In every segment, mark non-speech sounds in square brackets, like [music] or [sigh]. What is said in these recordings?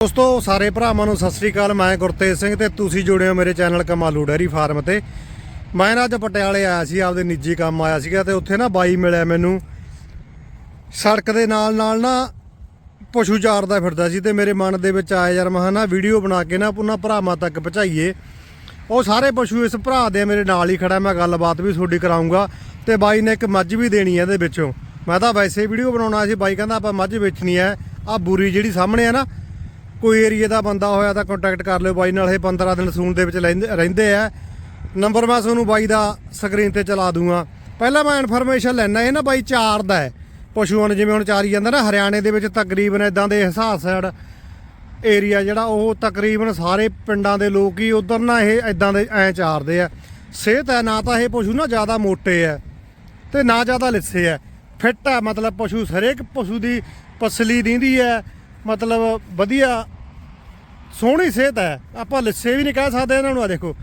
ਦੋਸਤੋ, ਸਾਰੇ ਭਰਾਵਾਂ ਨੂੰ ਸਤਿ ਸ੍ਰੀ ਅਕਾਲ। ਮੈਂ ਗੁਰਤੇਜ ਸਿੰਘ ਤੇ ਤੁਸੀਂ ਜੁੜੇ ਹੋ ਮੇਰੇ ਚੈਨਲ ਕਮਾਲੂ ਡੈਰੀ ਫਾਰਮ ਤੇ। ਮੈਂ ਨਾ ਅੱਜ ਪਟਿਆਲੇ ਆਇਆ ਸੀ, ਆਪਦੇ ਨਿੱਜੀ ਕੰਮ ਆਇਆ ਸੀਗਾ ਤੇ ਉੱਥੇ ਨਾ ਬਾਈ ਮਿਲਿਆ ਮੈਨੂੰ। ਸੜਕ ਦੇ ਨਾਲ ਨਾਲ ਨਾ ਪਸ਼ੂ ਚਾਰਦਾ ਫਿਰਦਾ ਸੀ ਤੇ ਮੇਰੇ ਮਨ ਦੇ ਵਿੱਚ ਆਇਆ, ਯਾਰ ਮਹਾਂ ਨਾ ਵੀਡੀਓ ਬਣਾ ਕੇ ਨਾ ਉਹਨਾਂ ਭਰਾਵਾਂ ਤੱਕ ਪਹੁੰਚਾਈਏ। ਉਹ ਸਾਰੇ ਪਸ਼ੂ ਇਸ ਭਰਾ ਦੇ ਮੇਰੇ ਨਾਲ ਹੀ ਖੜਾ, ਮੈਂ ਗੱਲਬਾਤ ਵੀ ਤੁਹਾਡੀ ਕਰਾਉਂਗਾ ਤੇ ਬਾਈ ਨੇ ਇੱਕ ਮੱਝ ਵੀ ਦੇਣੀ ਹੈ ਇਹਦੇ ਵਿੱਚੋਂ। ਮੈਂ ਤਾਂ ਵੈਸੇ ਵੀਡੀਓ ਬਣਾਉਣਾ ਸੀ, ਬਾਈ ਕਹਿੰਦਾ ਆਪਾਂ ਮੱਝ ਵੇਚਣੀ ਹੈ ਆ ਬੂਰੀ ਜਿਹੜੀ ਸਾਹਮਣੇ ਆ ਨਾ ਕੋਈ ਏਰੀਏ ਦਾ ਬੰਦਾ ਹੋਇਆ ਤਾਂ ਕੰਟੈਕਟ ਕਰ ਲਿਓ ਬਾਈ, ਨਾਲ ਇਹ 15 ਦਿਨ ਸੂਣ ਦੇ ਵਿੱਚ ਲੈਂਦੇ- ਰਹਿੰਦੇ ਆ। ਨੰਬਰ ਮੈਂ ਤੁਹਾਨੂੰ ਬਾਈ ਦਾ ਸਕਰੀਨ ਤੇ ਚਲਾ ਦੂੰਗਾ। ਪਹਿਲਾਂ ਮੈਂ ਇਨਫੋਰਮੇਸ਼ਨ ਲੈਣਾ ਇਹ ਨਾ ਬਾਈ ਚਾਰ ਦਾ ਹੈ। ਪਸ਼ੂਆਂ ਨੂੰ ਜਿਵੇਂ ਹੁਣ ਚਾਰੀ ਜਾਂਦਾ ਨਾ, ਹਰਿਆਣੇ ਦੇ ਵਿੱਚ ਤਕਰੀਬਨ ਇਦਾਂ ਦੇ ਹਿਸਾਬ ਸਾਈਡ ਏਰੀਆ ਜਿਹੜਾ ਉਹ ਤਕਰੀਬਨ ਸਾਰੇ ਪਿੰਡਾਂ ਦੇ ਲੋਕ ਹੀ ਉਧਰ ਨਾ ਇਹ ਇਦਾਂ ਦੇ ਐ ਚਾਰਦੇ ਆ। ਸਿਹਤ ਹੈ, ਨਾ ਤਾਂ ਇਹ ਪਸ਼ੂ ਨਾ ਜ਼ਿਆਦਾ ਮੋਟੇ ਆ ਤੇ ਨਾ ਜ਼ਿਆਦਾ ਲਿੱਸੇ ਆ। ਫਿੱਟ ਆ, ਮਤਲਬ ਪਸ਼ੂ, ਹਰੇਕ ਪਸ਼ੂ ਦੀ ਪਸਲੀ ਦਿੰਦੀ ਹੈ ਮਤਲਬ ਵਧੀਆ ਸੋਹਣੀ ਸਿਹਤ ਹੈ। ਆਪਾਂ ਲਿੱਸੇ ਵੀ ਨਹੀਂ ਕਹਿ ਸਕਦੇ ਇਹਨਾਂ ਨੂੰ ਆ ਦੇਖੋ।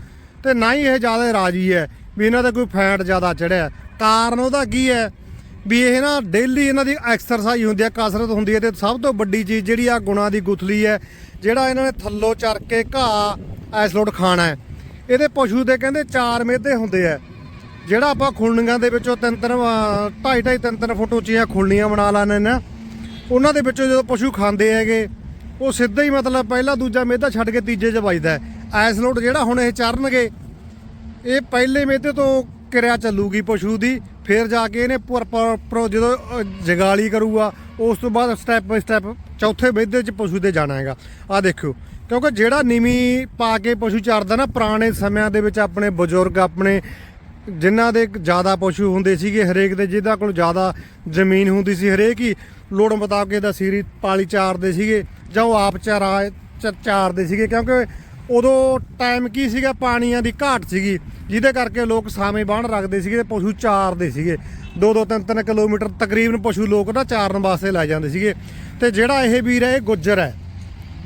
ਤੇ ਨਾ ਹੀ ਇਹ ਜ਼ਿਆਦਾ ਰਾਜੀ ਹੈ ਵੀ ਇਹਨਾਂ ਦਾ ਕੋਈ ਫੈਟ ਜ਼ਿਆਦਾ ਚੜਿਆ। ਕਾਰਨ ਉਹਦਾ ਕੀ ਹੈ? ਵੀ ਇਹ ਨਾ ਡੇਲੀ ਇਹਨਾਂ ਦੀ ਐਕਸਰਸਾਈਜ਼ ਹੁੰਦੀ ਹੈ ਕਸਰਤ ਹੁੰਦੀ ਹੈ ਤੇ ਸਭ ਤੋਂ ਵੱਡੀ ਚੀਜ਼ ਜਿਹੜੀ ਆ ਗੁਣਾ ਦੀ ਗੁਥਲੀ ਹੈ ਜਿਹੜਾ ਇਹਨਾਂ ਨੇ ਥੱਲੋਂ ਚਰ ਕੇ ਘਾਹ ਐਸਲੋਟ ਖਾਣਾ ਹੈ। ਇਹਦੇ ਪਸ਼ੂ ਦੇ ਕਹਿੰਦੇ ਚਾਰ ਮੇਦੇ ਹੁੰਦੇ ਆ ਜਿਹੜਾ ਆਪਾਂ ਖੁਰਲੀਆਂ ਦੇ ਵਿੱਚੋਂ ਤਿੰਨ ਤਿੰਨ ਅਹ, ਢਾਈ ਢਾਈ ਤਿੰਨ ਤਿੰਨ ਫੁੱਟ ਉੱਚੀਆਂ ਖੁਰਲੀਆਂ ਬਣਾ ਲੈਣੇ ਨੇ ਉਹਨਾਂ ਦੇ ਵਿੱਚੋਂ ਜਦੋਂ ਪਸ਼ੂ ਖਾਂਦੇ ਹੈਗੇ, ਉਹ ਸਿੱਧਾ ਹੀ ਮਤਲਬ ਪਹਿਲਾ ਦੂਜਾ ਮੇਦਾ ਛੱਡ ਕੇ ਤੀਜੇ 'ਚ ਵੱਜਦਾ ਹੈ। ਐਸਲੋਟ ਜਿਹੜਾ ਹੁਣ ਇਹ ਚਰਨਗੇ, ਇਹ ਪਹਿਲੇ ਮੇਦੇ ਤੋਂ ਕਿਰਿਆ ਚੱਲੂਗੀ ਪਸ਼ੂ ਦੀ, ਫਿਰ ਜਾ ਕੇ ਇਹਨੇ ਪਰ ਜਦੋਂ ਜਗਾਲੀ ਕਰੂਗਾ, ਉਸ ਤੋਂ ਬਾਅਦ ਸਟੈਪ ਬਾਈ ਸਟੈਪ ਚੌਥੇ ਮੇਦੇ 'ਚ ਪਸ਼ੂ ਦੇ ਜਾਣਾ ਹੈਗਾ। ਆ ਦੇਖਿਓ, ਕਿਉਂਕਿ ਜਿਹੜਾ ਨੀਵੀਂ ਪਾ ਕੇ ਪਸ਼ੂ ਚਰਦਾ ਨਾ, ਪੁਰਾਣੇ ਸਮਿਆਂ ਦੇ ਵਿੱਚ ਆਪਣੇ ਬਜ਼ੁਰਗ, ਆਪਣੇ ਜਿਨ੍ਹਾਂ ਦੇ ਜ਼ਿਆਦਾ ਪਸ਼ੂ ਹੁੰਦੇ ਸੀਗੇ, ਹਰੇਕ ਦੇ ਜਿਹਦਾ ਕੋਲ ਜ਼ਿਆਦਾ ਜ਼ਮੀਨ ਹੁੰਦੀ ਸੀ, ਹਰੇਕ ਹੀ ਲੋੜ ਮੁਤਾਬਕ ਇਹਦਾ ਸੀਰੀ ਪਾਲੀ ਚਾਰਦੇ ਸੀਗੇ ਜਾਂ ਉਹ ਆਪ ਚਾਰਾ ਚ- ਚਾਰਦੇ ਸੀਗੇ, ਕਿਉਂਕਿ ਉਦੋਂ ਟਾਈਮ ਕੀ ਸੀਗਾ? ਪਾਣੀਆਂ ਦੀ ਘਾਟ ਸੀਗੀ, ਜਿਹਦੇ ਕਰਕੇ ਲੋਕ ਸਾਵੇਂ ਬਾਣ ਰੱਖਦੇ ਸੀਗੇ ਤੇ ਪਸ਼ੂ ਚਾਰਦੇ ਸੀਗੇ। 2-2 3-3 ਕਿਲੋਮੀਟਰ ਤਕਰੀਬਨ ਪਸ਼ੂ ਲੋਕ ਨਾ ਚਾਰਨ ਵਾਸਤੇ ਲੈ ਜਾਂਦੇ ਸੀਗੇ। ਤੇ ਜਿਹੜਾ ਇਹ ਵੀਰ ਹੈ, ਇਹ ਗੁੱਜਰ ਹੈ।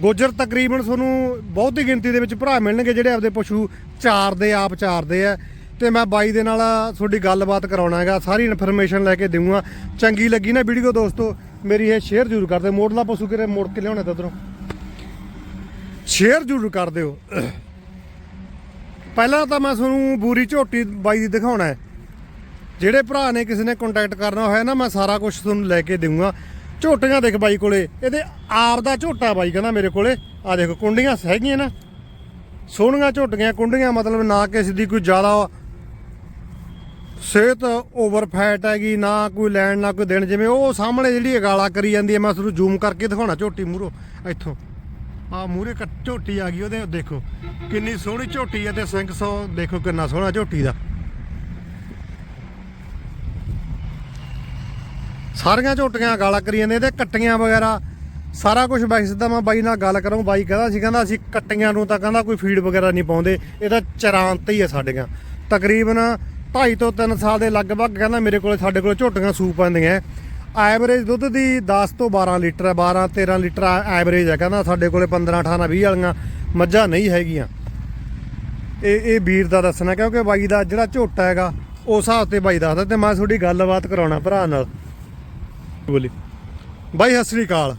ਗੁੱਜਰ ਤਕਰੀਬਨ ਤੁਹਾਨੂੰ ਬਹੁਤੀ ਗਿਣਤੀ ਦੇ ਵਿੱਚ ਭਰਾ ਮਿਲਣਗੇ ਜਿਹੜੇ ਆਪਦੇ ਪਸ਼ੂ ਚਾਰਦੇ ਆਪ ਚਾਰਦੇ ਆ ਤੇ ਮੈਂ ਬਾਈ ਦੇ ਨਾਲ ਤੁਹਾਡੀ ਗੱਲਬਾਤ ਕਰਾਉਣਾ ਹੈਗਾ, ਸਾਰੀ ਇਨਫੋਰਮੇਸ਼ਨ ਲੈ ਕੇ ਦੇਵਾਂਗਾ ਚੰਗੀ ਲੱਗੀ ਨਾ ਵੀਡੀਓ ਦੋਸਤੋ। ਮੇਰੀ ਇਹ ਸ਼ੇਅਰ ਜ਼ਰੂਰ ਕਰ ਕਰਦੇ ਮੋੜਲਾ ਪਸ਼ੂ ਕਿਰੇ ਮੋੜ ਕੇ ਲਿਆਉਣਾ ਤਾਂ ਉਧਰੋਂ। ਸ਼ੇਅਰ ਜ਼ਰੂਰ ਕਰ ਦਿਓ। ਪਹਿਲਾਂ ਤਾਂ ਮੈਂ ਤੁਹਾਨੂੰ ਬੂਰੀ ਝੋਟੀ ਬਾਈ ਦੀ ਦਿਖਾਉਣਾ ਹੈ। ਜਿਹੜੇ ਭਰਾ ਨੇ ਕਿਸੇ ਨੇ ਕੰਟੈਕਟ ਕਰਨਾ ਹੋਇਆ ਨਾ, ਮੈਂ ਸਾਰਾ ਕੁਝ ਤੁਹਾਨੂੰ ਲੈ ਕੇ ਦੇਵਾਂਗਾ ਝੋਟੀਆਂ ਦੇਖ ਬਾਈ ਕੋਲੇ, ਇਹਦੇ ਆਪ ਦਾ ਝੋਟਾ ਬਾਈ ਕਹਿੰਦਾ ਮੇਰੇ ਕੋਲੇ। ਆ ਦੇਖੋ, ਕੁੰਡੀਆਂ ਹੈਗੀਆਂ ਨਾ। ਸੋਹਣੀਆਂ ਝੋਟੀਆਂ, ਕੁੰਡੀਆਂ ਮਤਲਬ ਨਾ ਕਿਸੇ ਦੀ ਕੋਈ ਜ਼ਿਆਦਾ ਸਿਹਤ ਓਵਰ ਫੈਟ ਹੈਗੀ, ਨਾ ਕੋਈ ਲੈਣ, ਨਾ ਕੋਈ ਦੇਣ। ਜਿਵੇਂ ਉਹ ਸਾਹਮਣੇ ਜਿਹੜੀ ਅਗਾਲਾ ਕਰੀ ਜਾਂਦੀ ਹੈ, ਮੈਂ ਤੁਹਾਨੂੰ ਜ਼ੂਮ ਕਰਕੇ ਦਿਖਾਉਣਾ, ਝੋਟੀ ਮੂਹਰੋਂ, ਇੱਥੋਂ। ਆ ਮੂਹਰੇ ਕੱਟ ਝੋਟੀ ਆ ਗਈ, ਉਹਦੇ ਦੇਖੋ, ਕਿੰਨੀ ਸੋਹਣੀ ਝੋਟੀ ਹੈ ਤੇ ਸਿੰਘ ਸੌ, ਦੇਖੋ ਕਿੰਨਾ ਸੋਹਣਾ ਝੋਟੀ ਦਾ। ਸਾਰੀਆਂ ਝੋਟੀਆਂ ਗਾਲਾਂ ਕਰੀ ਜਾਂਦੇ ਤੇ ਕੱਟੀਆਂ ਵਗੈਰਾ, ਸਾਰਾ ਕੁਝ ਬਾਈ ਸਿੱਧਾ ਮੈਂ ਬਾਈ ਨਾਲ ਗੱਲ ਕਰਾਂ, ਬਾਈ ਕਹਿੰਦਾ ਸੀ, ਕਹਿੰਦਾ ਅਸੀਂ ਕੱਟੀਆਂ ਨੂੰ ਤਾਂ ਕਹਿੰਦਾ ਕੋਈ ਫੀਡ ਵਗੈਰਾ ਨਹੀਂ ਪਾਉਂਦੇ, ਇਹ ਤਾਂ ਚਰਾਂ ਹੀ ਹੈ ਸਾਡੀਆਂ। ਤਕਰੀਬਨ 2.5 ਤੋਂ 3 ਸਾਲ ਦੇ ਲਗਭਗ ਕਹਿੰਦਾ ਮੇਰੇ ਕੋਲੇ ਸਾਡੇ ਕੋਲੇ ਝੋਟੀਆਂ ਸੂਪ ਆਉਂਦੀਆਂ ਐਵਰੇਜ ਦੁੱਧ ਦੀ 10 ਤੋਂ 12 ਲੀਟਰ ਹੈ 12 13 ਲੀਟਰ ਐਵਰੇਜ ਹੈ ਕਹਿੰਦਾ ਸਾਡੇ ਕੋਲੇ 15 18 20 ਵਾਲੀਆਂ ਮੱਝਾਂ ਨਹੀਂ ਹੈਗੀਆਂ। ਇਹ ਇਹ ਵੀਰ ਦਾ ਦੱਸਣਾ ਕਿਉਂਕਿ ਬਾਈ ਦਾ ਜਿਹੜਾ ਝੋਟਾ ਹੈਗਾ ਉਸ ਹਿਸਾਬ ਤੇ ਬਾਈ ਦੱਸਦਾ ਤੇ ਮੈਂ ਤੁਹਾਡੀ ਗੱਲਬਾਤ ਕਰਾਉਣਾ ਭਰਾ ਨਾਲ। ਬੋਲੀ। ਬਾਈ ਸਤਿ ਸ੍ਰੀ ਅਕਾਲ।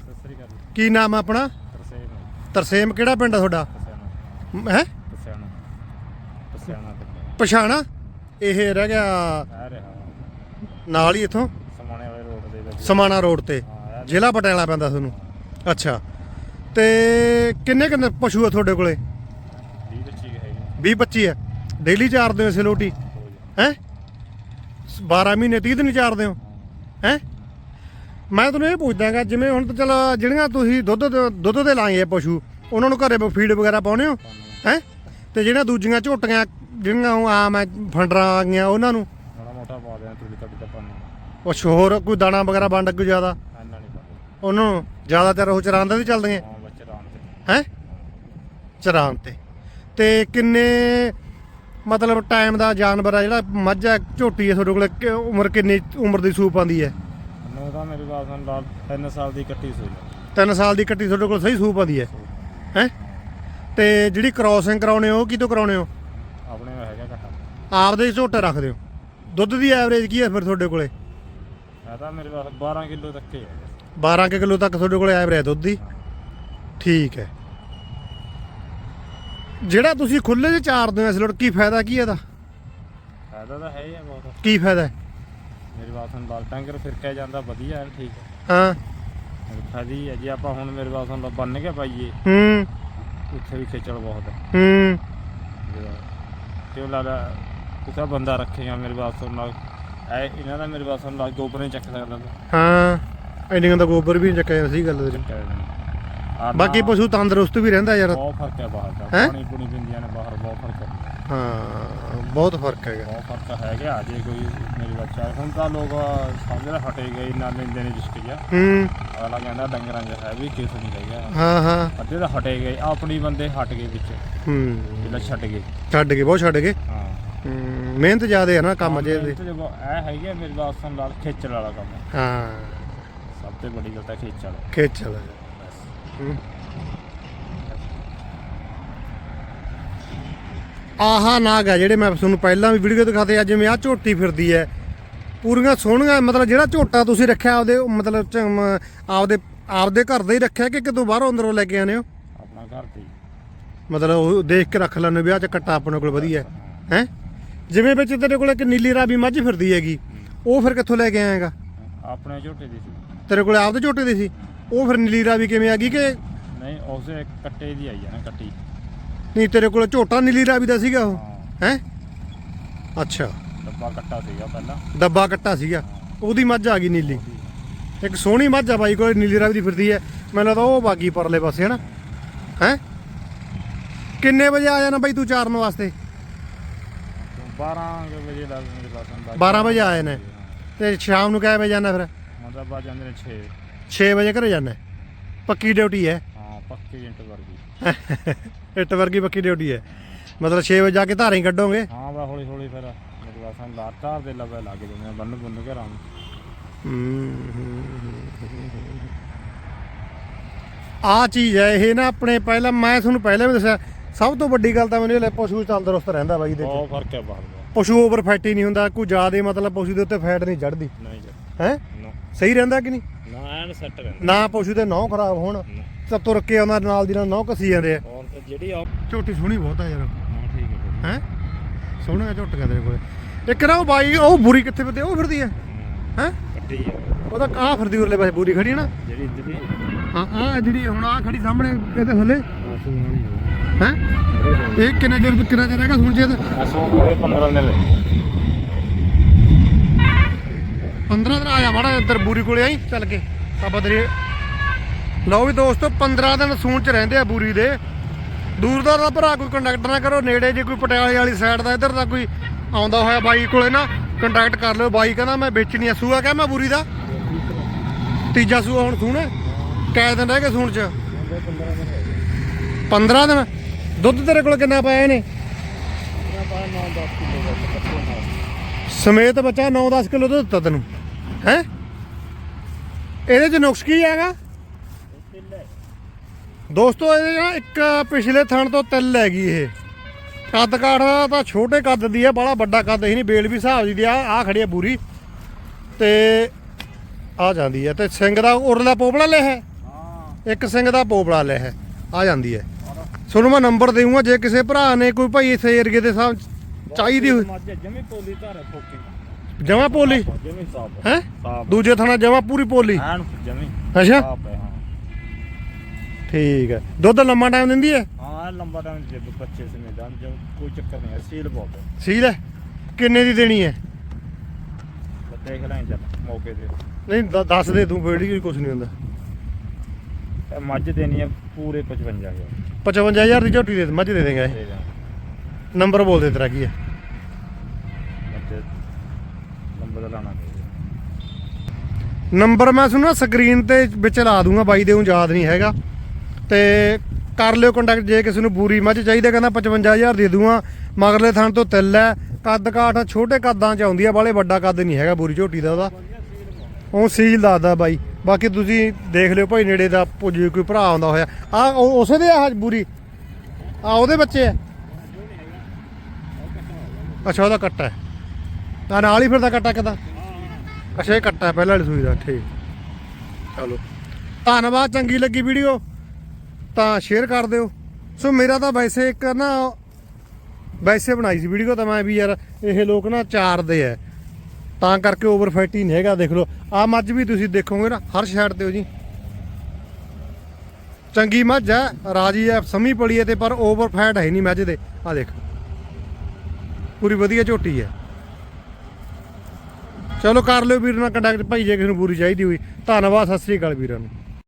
ਕੀ ਨਾਮ ਆਪਣਾ? ਤਰਸੇਮ ਤਰਸੇਮ ਕਿਹੜਾ ਪਿੰਡ ਆ ਤੁਹਾਡਾ? ਹੈ? ਪਛਾਣਾ? ਇਹ ਰਹਿ ਗਿਆ ਆ ਰਿਹਾ। ਨਾਲ ਹੀ ਇਥੋਂ? ਸਮਾਣੇ ਵਾਲੇ ਰੋਡ ਦੇ ਵਿੱਚ। ਸਮਾਣਾ ਰੋਡ ਤੇ। ਹਾਂ ਜ਼ਿਲ੍ਹਾ ਪਟਿਆਲਾ ਪੈਂਦਾ ਤੁਹਾਨੂੰ। ਅੱਛਾ। ਤੇ ਕਿੰਨੇ ਕਿੰਨੇ ਪਸ਼ੂ ਆ ਤੁਹਾਡੇ ਕੋਲੇ? 20 25 ਹੈਗੇ। 20 25 ਹੈ ਡੇਲੀ ਚਾਰਦੇ ਹੋ ਸਿਲੋਟੀ ਹੈ? 12 ਮਹੀਨੇ 30 ਦਿਨ ਚਾਰਦੇ ਹੋ। ਹੈ? ਮੈਂ ਤੁਹਾਨੂੰ ਇਹ ਪੁੱਛਦਾਗਾ ਜਿਵੇਂ ਹੁਣ ਤਾਂ ਚਲ ਜਿਹੜੀਆਂ ਤੁਸੀਂ ਦੁੱਧ ਦੇ- ਦੁੱਧ ਦੇ ਲਾਏ ਆ ਪਸ਼ੂ ਉਹਨਾਂ ਨੂੰ ਘਰੇ ਫੀਡ ਵਗੈਰਾ ਪਾਉਨੇ ਹੋ। ਹੈ? ਤੇ ਜਿਹੜੀਆਂ ਦੂਜੀਆਂ ਝੋਟੀਆਂ ਜਿਹੜੀਆਂ ਉਹ ਆਮ ਹੈ ਫੰਡਰਾਂ ਆ ਗਈਆਂ ਉਹਨਾਂ ਨੂੰ। ਮਾੜਾ ਮੋਟਾ ਪਾ ਤੁਲੀ ਤੱਕ ਤਾਂ ਪਾਣੀ ਉਹ ਹੋਰ ਕੋਈ ਦਾਣਾ ਵਗੈਰਾ ਵੰਡ ਕੋਈ ਜ਼ਿਆਦਾ? ਇੰਨਾ ਨਹੀਂ ਪਾਉਂਦੇ ਉਹਨਾਂ ਨੂੰ ਜ਼ਿਆਦਾਤਰ ਉਹ ਚਰਾਂਦੇ ਤੇ ਚੱਲਦੀਆਂ? ਹਾਂ ਬੱਚੇ ਤੇ। ਹੈ? ਚਰਾਂ ਤੇ। ਤੇ ਕਿੰਨੇ ਮਤਲਬ ਟਾਈਮ ਦਾ ਜਾਨਵਰ ਆ ਜਿਹੜਾ ਮੱਝ ਹੈ ਝੋਟੀ ਹੈ ਤੁਹਾਡੇ ਕੋਲ ਕਿ- ਉਮਰ ਕਿੰਨੀ ਉਮਰ ਦੀ ਸੂਪ ਆਂਦੀ ਹੈ? ਮੈਨੂੰ ਤਾਂ ਮੇਰੀ ਬਾਤ ਸੁਣ ਲਾਲ 3 ਸਾਲ ਦੀ ਕੱਟੀ ਸੋਈ 3 ਸਾਲ ਦੀ ਕੱਟੀ ਤੁਹਾਡੇ ਕੋਲ ਸਹੀ ਸੂਪ ਆਂਦੀ ਹੈ? ਹੈ? ਤੇ ਜਿਹੜੀ ਕ੍ਰਾਸਿੰਗ ਕਰਾਉਣੇ ਹੋ ਕਿਤੋਂ ਕਰਾਉਣੇ ਹੋ ਆਪਣੇ ਵਿੱਚ ਹੈਗਾ ਘਟਾ ਆਪਦੇ ਹੀ ਝੋਟੇ ਰੱਖਦੇ ਹੋ ਦੁੱਧ ਦੀ ਐਵਰੇਜ ਕੀ ਹੈ ਫਿਰ ਤੁਹਾਡੇ ਕੋਲੇ? ਮੈਂ ਤਾਂ ਮੇਰੇ ਪਾਸ 12 ਕਿਲੋ ਤੱਕ ਹੀ ਹੈ। 12 ਕੁ ਕਿਲੋ ਤੱਕ ਤੁਹਾਡੇ ਕੋਲੇ ਐਵਰੇਜ ਦੁੱਧ ਦੀ। ਠੀਕ ਹੈ। ਜਿਹੜਾ ਤੁਸੀਂ ਖੁੱਲੇ 'ਚ ਚਾਰਦੇ ਹੋ ਇਸ ਲੋਟ ਕੀ ਫਾਇਦਾ ਕੀ ਇਹਦਾ? ਫਾਇਦਾ ਤਾਂ ਹੈ ਹੀ ਆ ਬਹੁਤ। ਕੀ ਫਾਇਦਾ ਹੈ? ਮੇਰੀ ਬਾਤ ਸੁਣ ਲਾਲ ਟਾਂਗਰ ਫਿਰ ਕੇ ਜਾਂਦਾ ਵਧੀਆ ਹੈ ਠੀਕ ਹੈ। ਹਾਂ। ਫਾਇਦੀ ਹੈ ਜੇ ਆਪਾਂ ਹੁਣ ਮੇਰੇ ਬਾਤ ਸੁਣ ਬੰਨ ਕੇ ਪਾਈਏ। ਹੂੰ। ਉੱਥੇ ਵੀ ਖੇਚਲ ਬਹੁਤ ਹੈ। ਹੂੰ। ਕਿਉਂ ਲਾਲਾ ਕੁਸਾ ਬੰਦਾ ਰੱਖੇਗਾ ਮੇਰੇ ਬਾਤ ਸੁਣ ਨਾਲ। ਐ ਇਹਨਾਂ ਦਾ ਮੇਰੇ ਬਾਤ ਸੁਣ ਨਾਲ ਗੋਬਰ ਨਹੀਂ ਚੱਕ ਸਕਦਾ ਤਾਂ। ਹਾਂ ਇੰਨੀਆਂ ਦਾ ਗੋਬਰ ਵੀ ਚੱਕਿਆ ਜਾਂਦਾ, ਸਹੀ ਗੱਲ ਤੇਰੀ। ਬਾਕੀ ਪਸ਼ੂ ਤੰਦਰੁਸਤ ਵੀ ਰਹਿੰਦਾ ਯਾਰ। ਬਹੁਤ ਫ਼ਰਕ ਹੈ ਬਾਹਰ ਦਾ। ਹੈਂ? ਪਾਣੀ ਪੂਣੀ ਪਿੰਦੀਆਂ ਨੇ ਬਾਹਰ ਬਹੁਤ ਫ਼ਰਕ ਹੈ ਹਾਂ ਬਹੁਤ ਫ਼ਰਕ ਹੈਗਾ। ਬਹੁਤ ਫ਼ਰਕ ਹੈਗਾ ਜੇ ਕੋਈ ਮੇਰੀ ਬੱਚਾ ਹੁਣ ਤਾਂ ਲੋਕ ਸਮਝਦੇ ਹਟੇ ਗਏ ਨਾ ਲੈਂਦੇ ਨੇ ਰਿਸਕ ਹੂੰ। ਅਗਲਾ ਕਹਿੰਦਾ ਡੰਗਰਾਂ 'ਚ ਹੈ ਵੀ ਕਿਸ ਨਹੀਂ ਹੈਗਾ ਹਾਂ ਹਾਂ। ਅੱਧੇ ਤਾਂ ਹਟੇ ਗਏ ਆਪਣੀ ਬੰਦੇ ਹਟ ਗਏ ਵਿੱਚ। ਹੂੰ। ਜਿਹੜਾ ਛੱਡ ਗਏ। ਛੱਡ ਗਏ ਬਹੁਤ ਛੱਡ ਗਏ। ਮਿਹਨਤ ਜ਼ਿਆਦੇ ਆ ਨਾ ਕੰਮ ਜੇ ਦੇ ਇਹ ਹੈਗੀ ਆ ਮੇਰੀ ਸੁਣ ਨਾਲ ਖੇਚਲ ਵਾਲਾ ਕੰਮ। ਹੈ। ਹਾਂ ਸਭ ਤੋਂ ਵੱਡੀ ਗੱਲ ਤਾਂ ਖੇਚਲ। ਖੇਚਲ। ਹੂੰ। ਆਹਾ ਨਾਗ ਆ ਜਿਹੜੇ ਮੈਂ ਤੁਹਾਨੂੰ ਪਹਿਲਾਂ ਵੀ ਵੀਡੀਓ ਦਿਖਾਤੇ ਆ ਜਿਵੇਂ ਆ ਝੋਟੀ ਫਿਰਦੀ ਐ। ਪੂਰੀਆਂ ਸੋਹਣੀਆਂ ਮਤਲਬ ਜਿਹੜਾ ਝੋਟਾ ਤੁਸੀਂ ਰੱਖਿਆ ਆਪਦੇ ਉਹ ਮਤਲਬ ਚ- ਮ- ਆਪਦੇ ਆਪਦੇ ਘਰ ਦਾ ਹੀ ਰੱਖਿਆ ਕਿ ਕਿਤੋਂ ਬਾਹਰੋਂ ਅੰਦਰੋਂ ਲੈ ਕੇ ਆਨੇ ਹੋ? ਆਪਣਾ ਘਰ ਤੇ ਹੀ। ਮਤਲਬ ਉਹ ਦੇਖ ਕੇ ਰੱਖ ਲੈਣੇ ਵਿਆਹ ਚ ਕੱਟਾ ਆਪਣੇ ਕੋਲ ਵਧੀਆ। ਹੈ? ਜਿਵੇਂ ਵਿੱਚ ਤੇਰੇ ਕੋਲ ਇੱਕ ਨੀਲੀ ਰਾਵੀ ਮੱਝ ਫਿਰਦੀ ਹੈਗੀ ਉਹ ਫਿਰ ਕਿੱਥੋਂ ਲੈ ਕੇ ਆਏਗਾ? ਆਪਣੇ ਝੋਟੇ ਦੀ ਸੀ। ਤੇਰੇ ਕੋਲ ਆਪਦੇ ਝੋਟੇ ਦੀ ਸੀ? ਉਹ ਫਿਰ ਨੀਲੀ ਰਾਵੀ ਕਿਵੇਂ ਆ ਗਈ ਕਿ ਨਹੀਂ ਉਸੇ ਕੱਟੇ ਦੀ ਆਈ ਆ ਨਾ ਕੱਟੀ। ਨਹੀਂ ਤੇਰੇ ਕੋਲ ਝੋਟਾ ਨੀਲੀ ਰਾਵੀ ਦਾ ਸੀਗਾ ਉਹ? ਹਾਂ। ਹੈ? ਅੱਛਾ। ਡੱਬਾ ਕੱਟਾ ਸੀਗਾ ਪਹਿਲਾਂ। ਡੱਬਾ ਕੱਟਾ ਸੀਗਾ। ਉਹਦੀ ਮੱਝ ਆ ਗਈ ਨੀਲੀ। ਇੱਕ ਸੋਹਣੀ ਮੱਝ ਆ ਬਾਈ ਕੋਲ ਨੀਲੀ ਰਾਵੀ ਦੀ ਫਿਰਦੀ ਹੈ। ਮੈਨੂੰ ਲੱਗਦਾ ਉਹ ਬਾਗੀ ਪਰਲੇ ਪਾਸੇ ਹਨਾ ਹੈ? ਕਿੰਨੇ ਵਜੇ ਆ ਜਾਣਾ ਬਾਈ ਤੂੰ ਚਾਰਨ ਵਾਸਤੇ? 12 ਕੁ ਵਜੇ ਲੱਗ ਮੇਰੇ ਪਾਸ ਹੁੰਦਾ 12 ਵਜੇ ਆਏ ਨੇ। ਤੇ ਸ਼ਾਮ ਨੂੰ ਕਿੰਨੇ ਵਜੇ ਜਾਣਾ ਫਿਰ? ਮਤਲਬ ਬਾਅਦ ਜਾਂਦੇ ਨੇ 6 6 ਵਜੇ ਘਰੇ ਜਾਣਾ ਪੱਕੀ ਡਿਊਟੀ ਹੈ? ਹਾਂ ਪੱਕੀ ਜੰਟ ਵਰਗੀ। [laughs] ਇੱਟ ਵਰਗੀ ਪੱਕੀ ਡਿਊਟੀ ਹੈ। ਮਤਲਬ 6 ਵਜੇ ਜਾ ਕੇ ਧਾਰਾਂ ਹੀ ਕੱਢੋਗੇ? ਹਾਂ ਬਾ ਹੌਲੀ ਹੌਲੀ ਫਿਰ ਮੇਰੇ ਪਾਸ ਲਾ ਤਾਰ ਦੇ ਲੱਗ ਜਾਂਦੇ ਬੰਨ ਬੰਨ ਕੇ ਰਾਮ। ਆ ਚੀਜ਼ ਹੈ ਇਹ ਨਾ ਆਪਣੇ ਪਹਿਲਾਂ ਮੈਂ ਤੁਹਾਨੂੰ ਪਹਿਲਾਂ ਵੀ ਦੱਸਿਆ ਸਭ ਤੋਂ ਵੱਡੀ ਗੱਲ ਤਾਂ ਮੈਨੂੰ ਇਹ ਲੈ ਪਸ਼ੂ ਤੰਦਰੁਸਤ ਰਹਿੰਦਾ ਬਾਈ ਦੇ ਬਹੁਤ ਫ਼ਰਕ ਹੈ ਬਾਹਰ ਦਾ। ਪਸ਼ੂ ਓਵਰ ਫੈਟੀ ਨਹੀਂ ਹੁੰਦਾ ਕੋਈ ਜ਼ਿਆਦੇ ਮਤਲਬ ਪਸ਼ੂ ਦੇ ਉੱਤੇ ਫੈਟ ਨਹੀਂ ਚੜਦੀ ਨਹੀਂ ਜੀ ਹੈ? ਸਹੀ ਰਹਿੰਦਾ ਕਿ ਨਹੀਂ? ਨਾ ਐਨ ਸੈੱਟ ਰਹਿੰਦਾ। ਨਾ ਪਸ਼ੂ ਦੇ ਨਹੁੰ ਖਰਾਬ ਹੋਣ ਤੋਂ ਰੱਕੇ ਆਉਂਦਾ ਨਾਲ ਦੀ ਨਾਲ ਨਹੁੰ ਕਸੀ ਜਾਂਦੇ ਆ। ਜਿਹੜੀ ਆ ਝੋਟੀ ਸੋਹਣੀ ਬਹੁਤ ਆ ਯਾਰ। ਹਾਂ ਠੀਕ ਹੈ ਹੈ? ਸੋਹਣਾ ਝੋਟੀਆਂ ਤੇਰੇ ਕੋਲੇ। ਇੱਕ ਨਾ ਉਹ ਬਾਈ ਉਹ ਬੁਰੀ ਕਿੱਥੇ ਫਿਰਦੀ? ਉਹ ਫਿਰਦੀ ਹੈ। ਹੈ? ਕੱਟੀ ਹੈ ਕਾਹ ਫਿਰਦੀ ਉਰਲੇ ਪਾਸੇ ਬੁਰੀ ਖੜੀ ਹੈ ਨਾ। ਜਿਹੜੀ ਜਿਹੜੀ ਹਾਂ ਆ ਜਿਹੜੀ ਹੁਣ ਆ ਖੜੀ ਸਾਹਮਣੇ ਇਹਦੇ ਥੱਲੇ। ਆਸੂ ਵਾਲੀ ਹੈ? ਇਹ ਕਿੰਨੇ ਦਿਨ ਕਿੰਨਾ ਚਿਰ ਹੈਗਾ ਸੁਣ ਜੇ ਆਸੂ ਪੂਰੇ 15 ਦਿਨ ਲੈ 15 ਦਿਨ ਆਇਆ ਮਾੜਾ ਇੱਧਰ ਬੂਰੀ ਕੋਲੇ ਆਈ, ਚੱਲ ਕੇ। ਬਾਬਾ ਤੇਰੇ ਲਓ ਵੀ ਦੋਸਤੋ 15 ਦਿਨ ਸੂਣ ਚ ਰਹਿੰਦੇ ਆ ਬੂਰੀ ਦੇ। ਦੂਰ ਦਾ ਤਾਂ ਭਰਾ ਕੋਈ ਕੰਟੈਕਟ ਨਾ ਕਰੋ, ਨੇੜੇ ਜੇ ਕੋਈ ਪਟਿਆਲੇ ਵਾਲੀ ਸਾਈਡ ਦਾ ਇੱਧਰ ਦਾ ਕੋਈ ਆਉਂਦਾ ਹੋਇਆ ਬਾਈ ਕੋਲੇ ਨਾ ਕੰਟੈਕਟ ਕਰ ਲਿਓ। ਬਾਈ ਕਹਿੰਦਾ, ਮੈਂ ਵੇਚਣੀ ਆ ਸੂਆ। ਕਹਿ ਮੈਂ ਬੂਰੀ ਦਾ? ਤੀਜਾ ਸੂਆ ਹੁਣ ਸੂਣ ਕੈ ਦਿਨ ਰਹਿ ਗਏ ਸੂਣ ਚ? 15 ਦਿਨ। ਦੁੱਧ ਤੇਰੇ ਕੋਲ ਕਿੰਨਾ ਪਾਇਆ ਇਹਨੇ? ਸਮੇਤ ਬੱਚਾ 9-10 ਕਿਲੋ ਦੁੱਧ ਦਿੱਤਾ ਤੈਨੂੰ। ਹੈ? ਇਹਦੇ ਚ ਨੁਕਸ ਕੀ ਹੈਗਾ? ਦੋਸਤੋ, ਇਹਦੇ ਨਾ ਇੱਕ ਪਿਛਲੇ ਥਣ ਤੋਂ ਤਿਲ ਹੈਗੀ ਇਹ। ਕੱਦ ਕਾਠ ਦਾ ਤਾਂ ਛੋਟੇ ਕੱਦ ਦੀ ਹੈ ਬੜਾ ਵੱਡਾ ਕੱਦ ਹੀ ਨਹੀਂ, ਬੇਲ ਵੀ ਹਿਸਾਬ ਦੀ ਆ ਆ ਖੜੀ ਹੈ ਬੂਰੀ। ਤੇ ਆ ਜਾਂਦੀ ਹੈ ਤੇ ਸਿੰਘ ਦਾ ਉਰਲਾ ਪੋਪੜਾ ਲੈ ਹੈ? ਇੱਕ ਸਿੰਘ ਦਾ ਪੋਪੜਾ ਲੈ ਹੈ, ਆ ਜਾਂਦੀ ਹੈ। ਤੁਹਾਨੂੰ ਮੈਂ ਨੰਬਰ ਦੇਵਾਂਗਾ ਜੇ ਕਿਸੇ ਭਰਾ ਨੇ ਕੋਈ ਭਾਈ ਇਸੇ ਏਰੀਏ ਦੇ ਸਾਹ ਚਾਹੀਦੀ ਹੋਈ ਜਮੀ ਪੋਲੀ ਧਾਰ ਫੋਕੀ ਜਮਾ ਪੋਲੀ? ਜਮੀ ਸਾਫ਼ ਹੈ। ਸਾਫ਼ ਦੂਜੇ ਥਾਣਾ ਜਮਾ ਪੂਰੀ ਪੋਲੀ? ਐਨ ਜਮੀ ਅੱਛਾ। ਸਾਫ਼ ਹੈ ਹਾਂ। ਠੀਕ ਹੈ। ਦੁੱਧ ਲੰਮਾ ਟਾਈਮ ਦਿੰਦੀ ਹੈ? ਹਾਂ ਲੰਬਾ ਟਾਈਮ ਜੇ ਬੱਚੇ ਸਮੇਂ ਦਾ ਜੋ ਕੋਈ ਚੱਕਰ ਨਹੀਂ ਹੈ ਸੀਲ ਬਹੁਤ ਹੈ। ਸੀਲ ਹੈ? ਕਿੰਨੇ ਦੀ ਦੇਣੀ ਹੈ? ਬਸ ਦੇਖ ਚੱਲ ਮੌਕੇ ਤੇ। ਨਹੀਂ ਦ- ਦੱਸ ਦੇ ਤੂੰ ਬੇੜੀ ਕੁਝ ਨਹੀਂ ਹੁੰਦਾ। ਇਹ ਮੱਝ ਦੇਣੀ ਹੈ ਪੂਰੇ 55000 55000 ਦੀ ਝੋਟੀ ਦੇ ਮੱਝ ਦੇ ਦੇਗਾ ਇਹ। ਦੇ ਦਾਂ ਨੰਬਰ ਬੋਲ ਦੇ ਤੇਰਾ ਕੀ ਹੈ ਦਾ ਲਾਣਾ ਨੰਬਰ ਮੈਂ ਤੁਹਾਨੂੰ ਸਕਰੀਨ ਤੇ ਵਿੱਚ ਲਾ ਦੂੰਗਾ ਬਾਈ ਦੇ ਉਹ ਯਾਦ ਨਹੀਂ ਹੈਗਾ। ਤੇ ਕਰ ਲਿਓ ਕੰਟੈਕਟ ਜੇ ਕਿਸੇ ਨੂੰ ਬੂਰੀ ਮੱਝ ਚਾਹੀਦਾ ਕਹਿੰਦਾ 55000 ਦੇ ਦੂੰਗਾ। ਮਗਰਲੇ ਥਣ ਤੋਂ ਤਿੱਲ ਹੈ ਕੱਦ ਕਾਠ ਛੋਟੇ ਕੱਦਾਂ ਚ ਆਉਂਦੀ ਆ ਬਾਲੇ ਵੱਡਾ ਕੱਦ ਨਹੀਂ ਹੈਗਾ ਬੂਰੀ ਝੋਟੀ ਦਾ ਉਹਦਾ। ਉਹ ਸੀਲ ਦੱਸਦਾ ਬਾਈ। ਬਾਕੀ ਤੁਸੀਂ ਦੇਖ ਲਿਓ ਭਾਈ ਨੇੜੇ ਦਾ ਪੁੱਜ ਕੋਈ ਭਰਾ ਆਉਂਦਾ ਹੋਇਆ। ਆ ਉਸੇ ਦੇ ਆ ਬੂਰੀ? ਆ, ਉਹਦੇ ਬੱਚੇ ਆ? ਅੱਛਾ, ਉਹਦਾ ਕੱਟਾ ਹੈ। ਤਾਂ ਨਾਲ ਹੀ ਫਿਰਦਾ ਕੱਟਾ ਕਿਦਾ? ਅੱਛਾ, ਇਹ ਕੱਟਾ ਪਹਿਲਾਂ ਵਾਲੀ ਸੂਈ ਦਾ, ਠੀਕ। ਚਲੋ। ਧੰਨਵਾਦ, ਚੰਗੀ ਲੱਗੀ ਵੀਡੀਓ। ਤਾਂ ਸ਼ੇਅਰ ਕਰ ਦਿਓ। ਸੋ ਮੇਰਾ ਤਾਂ ਵੈਸੇ ਇੱਕ ਨਾ, ਵੈਸੇ ਬਣਾਈ ਸੀ ਵੀਡੀਓ ਤਾਂ ਮੈਂ ਵੀ ਯਾਰ, ਇਹ ਲੋਕ ਨਾ ਚਾਰ ਦੇ ਐ ਤਾਂ ਕਰਕੇ ਓਵਰ ਫੈਟੀ ਨਹੀਂ ਹੈਗਾ, ਦੇਖ ਲਓ। ਆ ਮੱਝ ਵੀ ਤੁਸੀਂ ਦੇਖੋਗੇ ਨਾ, ਹਰ ਸਾਈਡ ਤੇ ਹੋ ਜੀ। ਚੰਗੀ ਮੱਝ ਹੈ, ਰਾਜੀ ਹੈ, ਸਮੀ ਪਲੀ ਹੈ ਤੇ ਪਰ ਓਵਰ ਫੈਟ ਹੈ ਨਹੀਂ ਮੱਝ ਦੇ। ਆ ਦੇਖ। ਪੂਰੀ ਵਧੀਆ ਝੋਟੀ ਹੈ। ਚਲੋ ਕਰ ਲਿਓ ਵੀਰ ਨਾਲ ਕੰਟੈਕਟ ਭਾਈ ਜੇ ਕਿਸੇ ਨੂੰ ਪੂਰੀ ਚਾਹੀਦੀ ਹੋਈ। ਧੰਨਵਾਦ, ਸਤਿ ਸ੍ਰੀ ਅਕਾਲ ਵੀਰਾਂ ਨੂੰ।